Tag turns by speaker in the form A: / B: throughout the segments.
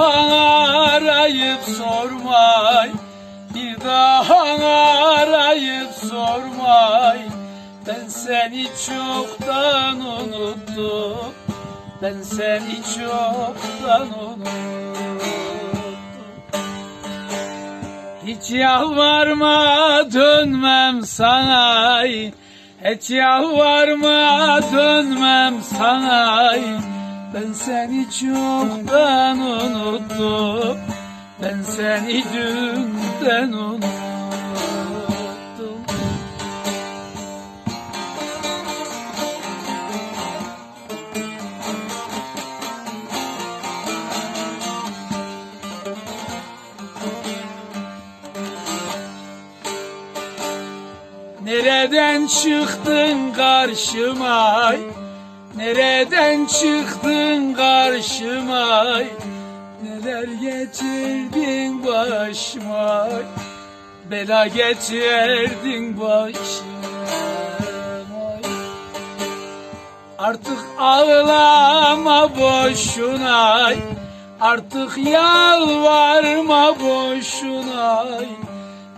A: Arayıp sormay Bir daha arayıp sormay. Ben seni çoktan unuttum Ben seni çoktan unuttum. Hiç yalvarma dönmem sana. Hiç yalvarma dönmem sana Ben seni çoktan unuttum Ben seni dünden unuttum Nereden çıktın karşıma? Nereden çıktın karşıma? Neler getirdin başıma? Bela getirdin başıma. Artık ağlama boşuna Artık yalvarma boşuna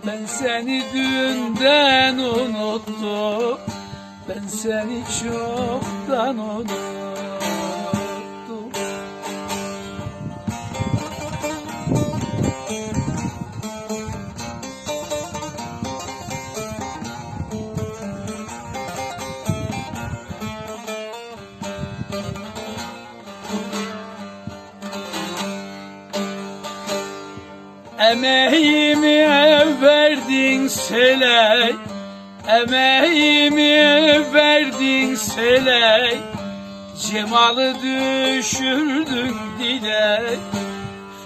A: Ben seni dünden unuttum Ben seni çoktan unuttum. Emeğimi verdin söyle Emeğimi verdin söyle Cemalı düşürdün dile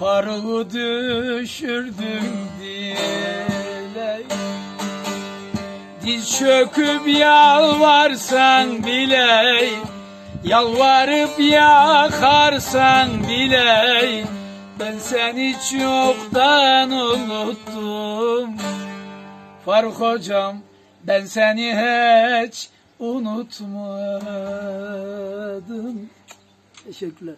A: Faruk'u düşürdün dile Diz çöküp yalvarsan bile Yalvarıp yakarsan bile Ben seni çoktan unuttum. Faruk hocam ben seni hiç unutmadım. Teşekkürler.